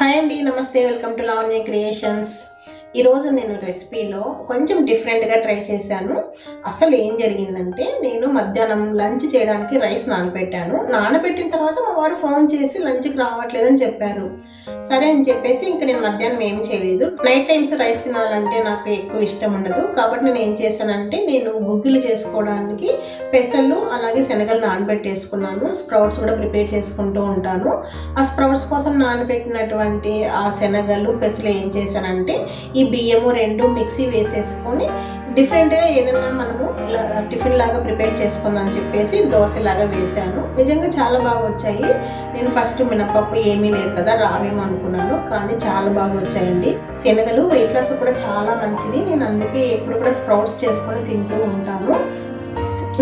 Hi అండి నమస్తే welcome to Lavanya creations. ఈరోజు నేను రెసిపీలో కొంచెం డిఫరెంట్గా ట్రై చేశాను. అసలు ఏం జరిగిందంటే నేను మధ్యాహ్నం లంచ్ చేయడానికి రైస్ నానబెట్టాను. నానబెట్టిన తర్వాత మా వారు ఫోన్ చేసి లంచ్కి రావట్లేదని చెప్పారు. సరే అని చెప్పేసి ఇంకా నేను మధ్యాహ్నం ఏం చేయలేదు. నైట్ టైమ్స్ రైస్ తినాలంటే నాకు ఎక్కువ ఇష్టం ఉండదు. కాబట్టి నేను ఏం చేశానంటే నేను గుగ్గిలు చేసుకోవడానికి పెసలు అలాగే శనగలు నానబెట్టేసుకున్నాను. స్ప్రౌట్స్ కూడా ప్రిపేర్ చేసుకుంటూ ఉంటాను. ఆ స్ప్రౌట్స్ కోసం నానబెట్టినటువంటి ఆ శనగలు పెసలు ఏం చేశానంటే ఈ బియ్యము రెండు మిక్సీ వేసేసుకొని డిఫరెంట్గా ఏదైనా మనము టిఫిన్ లాగా ప్రిపేర్ చేసుకుందాం అని చెప్పేసి దోశలాగా వేసాను నిజంగా చాలా బాగా వచ్చాయి. నేను ఫస్ట్ మినపప్పు ఏమీ లేదు కదా రావేమో అనుకున్నాను కానీ చాలా బాగా వచ్చాయండి. శనగలు వెయిట్ లాస్ కూడా చాలా మంచిది. నేను అందుకే ఎప్పుడు కూడా స్ప్రౌట్స్ చేసుకొని తింటూ ఉంటాను.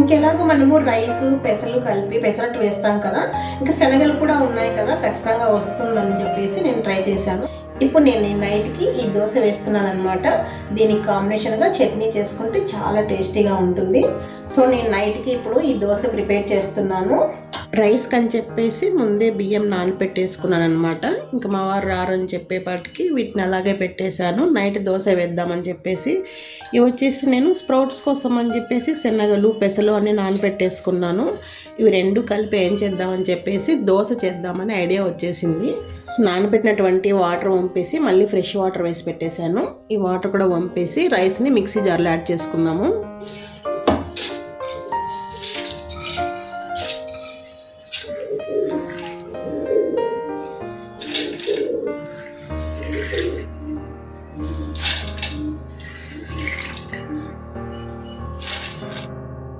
ఇంకెలాగో మనము రైస్ పెసలు కలిపి పెసరట్టు వేస్తాం కదా ఇంకా శనగలు కూడా ఉన్నాయి కదా ఖచ్చితంగా వస్తుందని చెప్పేసి నేను ట్రై చేశాను. ఇప్పుడు నేను నైట్కి ఈ దోశ వేస్తున్నాను అనమాట దీనికి కాంబినేషన్గా చట్నీ చేసుకుంటే చాలా టేస్టీగా ఉంటుంది. సో నేను నైట్కి ఇప్పుడు ఈ దోశ ప్రిపేర్ చేస్తున్నాను. రైస్ కని చెప్పేసి ముందే బియ్యం నానపెట్టేసుకున్నాను అనమాట ఇంకా మా వారు రారని చెప్పేపాటికి వీటిని అలాగే పెట్టేశాను. నైట్ దోశ వేద్దామని చెప్పేసి. ఇవి వచ్చేసి నేను స్ప్రౌట్స్ కోసం అని చెప్పేసి శనగలు పెసలు అని నానపెట్టేసుకున్నాను. ఇవి రెండు కలిపి ఏం చేద్దామని చెప్పేసి దోశ చేద్దామని ఐడియా వచ్చేసింది. నానబెట్టినటువంటి వాటర్ వంపేసి మళ్ళీ ఫ్రెష్ వాటర్ వేసి పెట్టేశాను. ఈ వాటర్ కూడా వంపేసి రైస్ని మిక్సీ జార్లో యాడ్ చేసుకుందాము.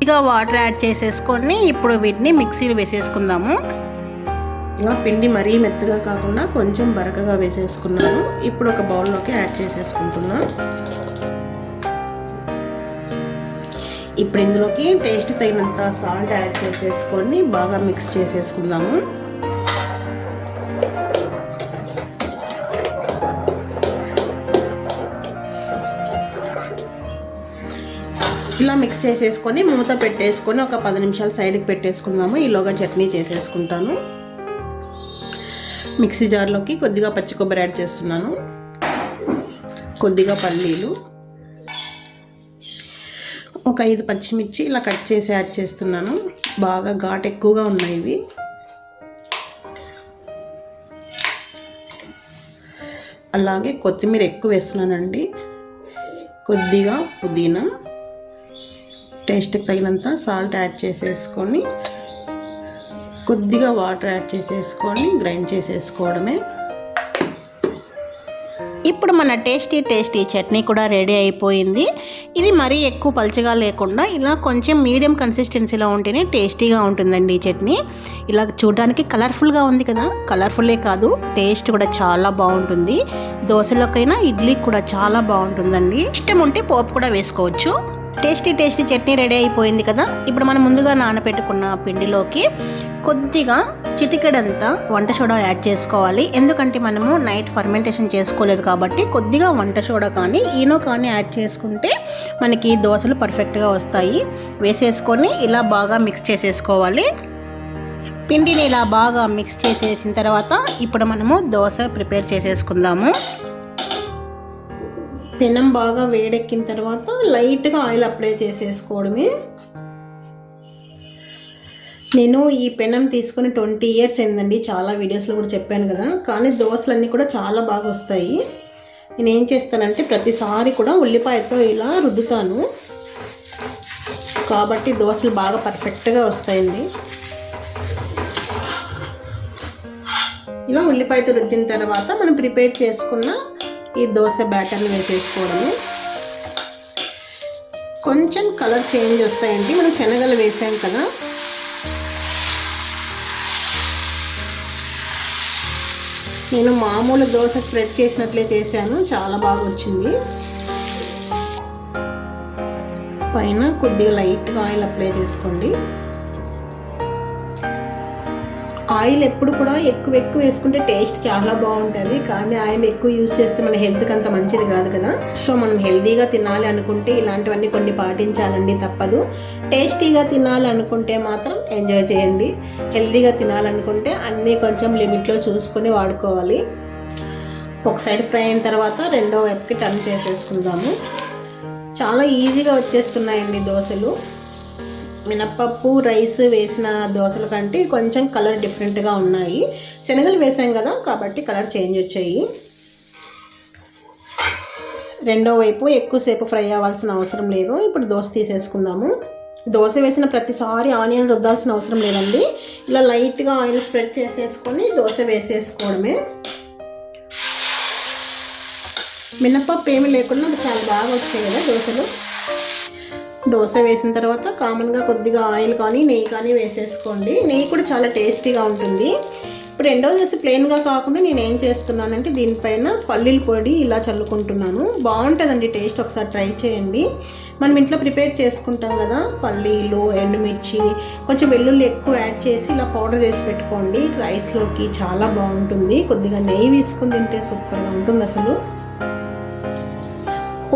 ఇక వాటర్ యాడ్ చేసేసుకొని ఇప్పుడు వీటిని మిక్సీలో వేసేసుకుందాము. ఇలా పిండి మరీ మెత్తగా కాకుండా కొంచెం బరకగా వేసేసుకున్నాను. ఇప్పుడు ఒక బౌల్లోకి యాడ్ చేసేసుకుంటున్నా. ఇప్పుడు ఇందులోకి టేస్ట్ తగినంత సాల్ట్ యాడ్ చేసేసుకొని బాగా మిక్స్ చేసేసుకుందాము. ఇలా మిక్స్ చేసేసుకొని మూత పెట్టేసుకొని ఒక పది నిమిషాలు సైడ్కి పెట్టేసుకుందాము. ఈలోగా చట్నీ చేసేసుకుంటాను. మిక్సీ జార్లోకి కొద్దిగా పచ్చి కొబ్బరి యాడ్ చేస్తున్నాను. కొద్దిగా పల్లీలు. ఒక ఐదు పచ్చిమిర్చి ఇలా కట్ చేసి యాడ్ చేస్తున్నాను. బాగా ఘాట్ ఎక్కువగా ఉన్నాయి ఇవి. అలాగే కొత్తిమీర ఎక్కువ వేస్తున్నానండి. కొద్దిగా పుదీనా. టేస్ట్కి తగినంత సాల్ట్ యాడ్ చేసేసుకొని కొద్దిగా వాటర్ యాడ్ చేసేసుకొని గ్రైండ్ చేసేసుకోవడమే. ఇప్పుడు మన టేస్టీ టేస్టీ చట్నీ కూడా రెడీ అయిపోయింది. ఇది మరీ ఎక్కువ పలుచగా లేకుండా ఇలా కొంచెం మీడియం కన్సిస్టెన్సీలో ఉంటేనే టేస్టీగా ఉంటుందండి ఈ చట్నీ. ఇలా చూడడానికి కలర్ఫుల్గా ఉంది కదా. కలర్ఫుల్లే కాదు టేస్ట్ కూడా చాలా బాగుంటుంది. దోశలోకైనా ఇడ్లీకి కూడా చాలా బాగుంటుందండి. ఇష్టం ఉంటే పోపు కూడా వేసుకోవచ్చు. టేస్టీ టేస్టీ చట్నీ రెడీ అయిపోయింది కదా. ఇప్పుడు మనం ముందుగా నానబెట్టుకున్న పిండిలోకి కొద్దిగా చిటికెడంతా వంట సోడా యాడ్ చేసుకోవాలి. ఎందుకంటే మనము నైట్ ఫర్మెంటేషన్ చేసుకోలేదు కాబట్టి కొద్దిగా వంట సోడా కానీ ఈనో కానీ యాడ్ చేసుకుంటే మనకి దోశలు పర్ఫెక్ట్గా వస్తాయి. వేసేసుకొని ఇలా బాగా మిక్స్ చేసేసుకోవాలి. పిండిని ఇలా బాగా మిక్స్ చేసేసిన తర్వాత ఇప్పుడు మనము దోశ ప్రిపేర్ చేసేసుకుందాము. పెనం బాగా వేడెక్కిన తర్వాత లైట్గా ఆయిల్ అప్లై చేసేసుకోవడమే. నేను ఈ పెనం తీసుకుని ట్వంటీ ఇయర్స్ అయిందండి. చాలా వీడియోస్లో కూడా చెప్పాను కదా. కానీ దోశలన్నీ కూడా చాలా బాగా వస్తాయి. నేను ఏం చేస్తానంటే ప్రతిసారి కూడా ఉల్లిపాయతో ఇలా రుద్దుతాను. కాబట్టి దోశలు బాగా పర్ఫెక్ట్గా వస్తాయండి. ఇలా ఉల్లిపాయతో రుద్దిన తర్వాత మనం ప్రిపేర్ చేసుకున్న ఈ దోశ బ్యాటర్ని వేసేసుకోవడము. కొంచెం కలర్ చేంజ్ వస్తాయండి. మనం శనగలు వేసాం కదా. నేను మామూలు దోశ స్ప్రెడ్ చేసినట్లే చేశాను. చాలా బాగా వచ్చింది పైన కొద్దిగా లైట్గా ఆయిల్ అప్లై చేసుకోండి. ఆయిల్ ఎప్పుడు కూడా ఎక్కువ ఎక్కువ వేసుకుంటే టేస్ట్ చాలా బాగుంటుంది. కానీ ఆయిల్ ఎక్కువ యూజ్ చేస్తే మన హెల్త్కి అంత మంచిది కాదు కదా. సో మనం హెల్తీగా తినాలి అనుకుంటే ఇలాంటివన్నీ కొన్ని పాటించాలండి తప్పదు. టేస్టీగా తినాలి అనుకుంటే మాత్రం ఎంజాయ్ చేయండి. హెల్తీగా తినాలనుకుంటే అన్నీ కొంచెం లిమిట్లో చూసుకొని వాడుకోవాలి. ఒక సైడ్ ఫ్రై అయిన తర్వాత రెండో వైపుకి టర్న్ చేసేసుకుందాము. చాలా ఈజీగా వచ్చేస్తున్నాయండి దోశలు. మినప్పప్పు రైస్ వేసిన దోశల కంటే కొంచెం కలర్ డిఫరెంట్గా ఉన్నాయి. శనగలు వేసాం కదా కాబట్టి కలర్ చేంజ్ వచ్చాయి. రెండో వైపు ఎక్కువసేపు ఫ్రై అవ్వాల్సిన అవసరం లేదు. ఇప్పుడు దోశ తీసేసుకుందాము. దోశ వేసిన ప్రతిసారి ఆనియన్ రుద్దాల్సిన అవసరం లేదండి. ఇలా లైట్గా ఆయిల్ స్ప్రెడ్ చేసేసుకొని దోశ వేసేసుకోవడమే. మినప్పప్పు ఏమి లేకుండా చాలా బాగా వచ్చాయి కదా దోశలు. దోశ వేసిన తర్వాత కామన్గా కొద్దిగా ఆయిల్ కానీ నెయ్యి కానీ వేసేసుకోండి. నెయ్యి కూడా చాలా టేస్టీగా ఉంటుంది. ఇప్పుడు రెండోది వచ్చి ప్లెయిన్గా కాకుండా నేను ఏం చేస్తున్నానంటే దీనిపైన పల్లీల పొడి ఇలా చల్లుకుంటున్నాను. బాగుంటుందండి టేస్ట్ ఒకసారి ట్రై చేయండి. మనం ఇంట్లో ప్రిపేర్ చేసుకుంటాం కదా పల్లీలు ఎండుమిర్చి కొంచెం వెల్లుల్లి ఎక్కువ యాడ్ చేసి ఇలా పౌడర్ చేసి పెట్టుకోండి. రైస్లోకి చాలా బాగుంటుంది. కొద్దిగా నెయ్యి వేసుకుని తింటే సూపర్గా ఉంటుంది అసలు.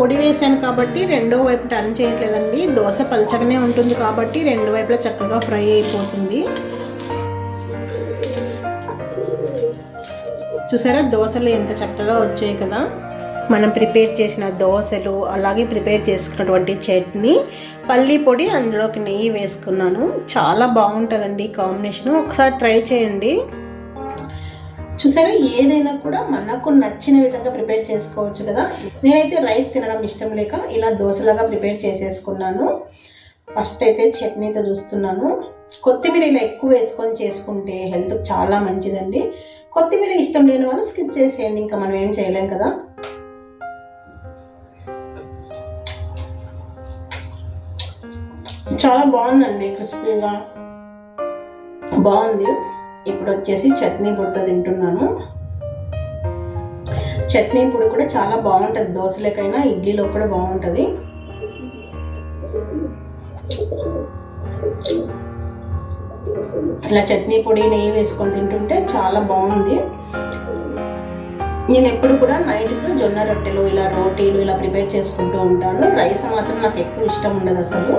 పొడి వేసాను కాబట్టి రెండో వైపు టర్న్ చేయట్లేదండి. దోశ పలచగానే ఉంటుంది కాబట్టి రెండు వైపులా చక్కగా ఫ్రై అయిపోతుంది. చూసారా? దోశలు ఎంత చక్కగా వచ్చాయి కదా? మనం ప్రిపేర్ చేసిన దోశలు అలాగే ప్రిపేర్ చేసుకున్నటువంటి చట్నీ పల్లి పొడి అందులోకి నెయ్యి వేసుకున్నాను. చాలా బాగుంటుందండి కాంబినేషన్. ఒకసారి ట్రై చేయండి. చూసారా? ఏదైనా కూడా మనకు నచ్చిన విధంగా ప్రిపేర్ చేసుకోవచ్చు కదా. నేనైతే రైస్ తినడం ఇష్టం లేక ఇలా దోశలాగా ప్రిపేర్ చేసేసుకున్నాను. ఫస్ట్ అయితే చట్నీతో చూస్తున్నాను. కొత్తిమీర ఇలా ఎక్కువ వేసుకొని చేసుకుంటే హెల్త్ చాలా మంచిదండి. కొత్తిమీర ఇష్టం లేని వాళ్ళు స్కిప్ చేసేయండి ఇంకా మనం ఏం చేయలేం కదా. చాలా బాగుందండి క్రిస్పీగా. బాగుంది. ఇప్పుడు వచ్చేసి చట్నీ బుడత తింటున్నాను. చట్నీ పొడి కూడా చాలా బాగుంటుంది. దోశలకైనా ఇడ్లీలో కూడా బాగుంటుంది. ఇలా చట్నీ పొడి నెయ్యి వేసుకొని తింటుంటే చాలా బాగుంది. నేను ఎప్పుడు కూడా నైట్కి జొన్న రొట్టెలు ఇలా రోటీలు ఇలా ప్రిపేర్ చేసుకుంటూ ఉంటాను. రైస్ మాత్రం నాకు ఎక్కువ ఇష్టం ఉండదు అసలు.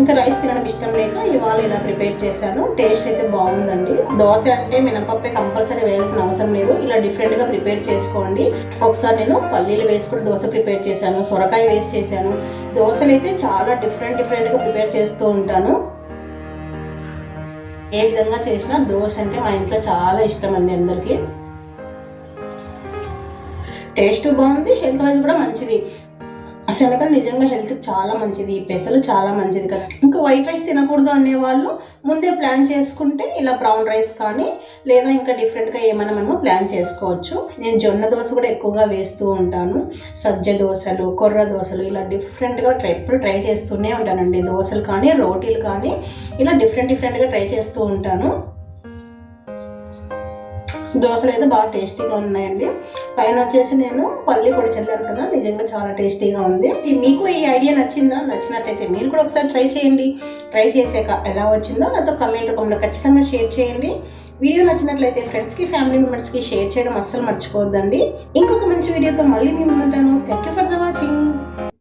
ఇంకా రైస్ తినడం ఇష్టం లేక ఇవాళ ఇలా ప్రిపేర్ చేశాను. టేస్ట్ అయితే బాగుందండి. దోశ అంటే మినపప్పే కంపల్సరీ వేయాల్సిన అవసరం లేదు. ఇలా డిఫరెంట్గా ప్రిపేర్ చేసుకోండి. ఒకసారి నేను పల్లీలు వేసి కూడా దోశ ప్రిపేర్ చేశాను. సొరకాయ వేసి చేశాను. దోశలు అయితే చాలా డిఫరెంట్ డిఫరెంట్గా ప్రిపేర్ చేస్తూ ఉంటాను. ఏ విధంగా చేసినా దోశ అంటే మా ఇంట్లో చాలా ఇష్టం అండి అందరికీ. టేస్ట్ బాగుంది హెల్త్ వైజ్ కూడా మంచిది. శనగలు నిజంగా హెల్త్ చాలా మంచిది ఈ పెసలు చాలా మంచిది కదా. ఇంకా వైట్ రైస్ తినకూడదు అనేవాళ్ళు ముందే ప్లాన్ చేసుకుంటే ఇలా బ్రౌన్ రైస్ కానీ లేదా ఇంకా డిఫరెంట్గా ఏమైనా మనము ప్లాన్ చేసుకోవచ్చు. నేను జొన్న దోశ కూడా ఎక్కువగా వేస్తూ ఉంటాను. సజ్జ దోశలు కొర్ర దోశలు ఇలా డిఫరెంట్గా ట్రై ఎప్పుడు ట్రై చేస్తూనే ఉంటానండి. దోశలు కానీ రోటీలు కానీ ఇలా డిఫరెంట్ డిఫరెంట్గా ట్రై చేస్తూ ఉంటాను. దోశలు అయితే బాగా టేస్టీగా ఉన్నాయండి. పైన వచ్చేసి నేను పల్లి పొడి చల్లాను కదా నిజంగా చాలా టేస్టీగా ఉంది. మీకు ఈ ఐడియా నచ్చిందా? నచ్చినట్లయితే మీరు కూడా ఒకసారి ట్రై చేయండి. ట్రై చేసాక ఎలా వచ్చిందో నాతో కమెంట్ రూపంలో ఖచ్చితంగా షేర్ చేయండి. వీడియో నచ్చినట్లయితే ఫ్రెండ్స్కి ఫ్యామిలీ మెంబర్స్కి షేర్ చేయడం అస్సలు మర్చిపోవద్దండి. ఇంకొక మంచి వీడియోతో మళ్ళీ మేము ఉంటాను థ్యాంక్ యూ ఫర్ ద